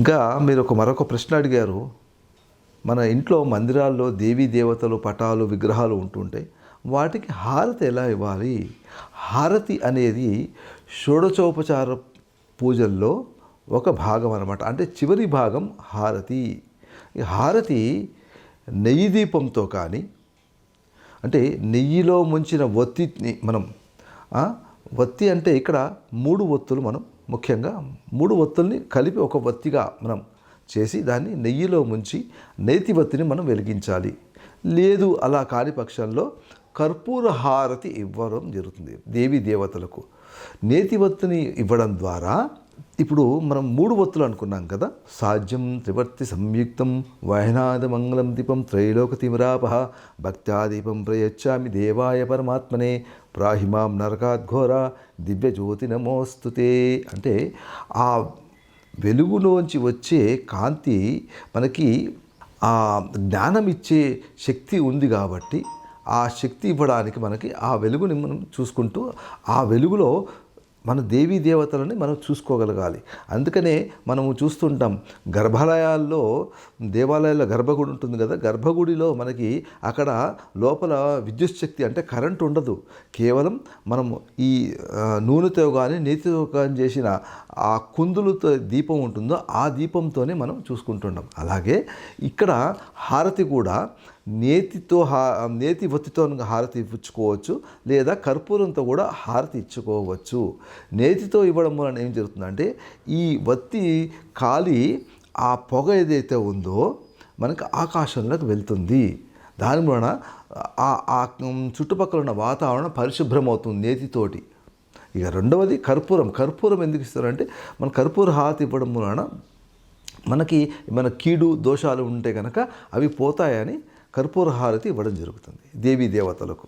ఇంకా మీరు ఒక మరొక ప్రశ్న అడిగారు. మన ఇంట్లో మందిరాల్లో దేవీ దేవతలు పటాలు విగ్రహాలు ఉంటుంటాయి వాటికి హారతి ఎలా ఇవ్వాలి? హారతి అనేది షోడచోపచార పూజల్లో ఒక భాగం అనమాట అంటే చివరి భాగం హారతి. ఈ హారతి నెయ్యి దీపంతో కానీ అంటే నెయ్యిలో ముంచిన ఒత్తిని మనం ఒత్తి అంటే ఇక్కడ మూడు ఒత్తులు మనం ముఖ్యంగా మూడు ఒత్తుల్ని కలిపి ఒక వత్తిగా మనం చేసి దాన్ని నెయ్యిలో ముంచి నేతి వత్తిని మనం వెలిగించాలి. లేదు అలా కాని పక్షంలో కర్పూర హారతి ఇవ్వడం జరుగుతుంది. దేవి దేవతలకు నేతి వత్తిని ఇవ్వడం ద్వారా ఇప్పుడు మనం మూడు ఒత్తులు అనుకున్నాం కదా. సాధ్యం త్రివర్తి సంయుక్తం వయనాద మంగళం దీపం త్రైలోక తిమిరాపహ భక్త్యాదీపం ప్రయచ్చామి దేవాయ పరమాత్మనే ప్రాహిమాం నరకాద్ఘోర దివ్యజ్యోతి నమోస్తుతే అంటే ఆ వెలుగులోంచి వచ్చే కాంతి మనకి ఆ జ్ఞానం ఇచ్చే శక్తి ఉంది కాబట్టి ఆ శక్తి ఇవ్వడానికి మనకి ఆ వెలుగుని మనం చూసుకుంటూ ఆ వెలుగులో మన దేవీ దేవతలని మనం చూసుకోగలగాలి. అందుకనే మనము చూస్తుంటాం గర్భాలయాల్లో దేవాలయాల్లో గర్భగుడి ఉంటుంది కదా గర్భగుడిలో మనకి అక్కడ లోపల విద్యుత్ శక్తి అంటే కరెంట్ ఉండదు. కేవలం మనము ఈ నూనెతో కానీ నేతితో కానీ చేసిన ఆ కుందులతో దీపం ఉంటుందో ఆ దీపంతోనే మనం చూసుకుంటున్నాం అలాగే ఇక్కడ హారతి కూడా నేతితో హా నేతి ఒత్తితో హారతి ఇప్పించుకోవచ్చు లేదా కర్పూరంతో కూడా హారతి ఇచ్చుకోవచ్చు. నేతితో ఇవ్వడం వలన ఏం జరుగుతుందంటే ఈ వత్తి కాలి ఆ పొగ ఏదైతే ఉందో మనకి ఆకాశంలోకి వెళ్తుంది. దాని వలన ఆ ఆ చుట్టుపక్కల ఉన్న వాతావరణం పరిశుభ్రమవుతుంది నేతితోటి. ఇక రెండవది కర్పూరం. కర్పూరం ఎందుకు ఇస్తారంటే మన కర్పూర హారతి ఇవ్వడం వలన మనకి మన కీడు దోషాలు ఉంటే కనుక అవి పోతాయని కర్పూర హారతి ఇవ్వడం జరుగుతుంది దేవీ దేవతలకు.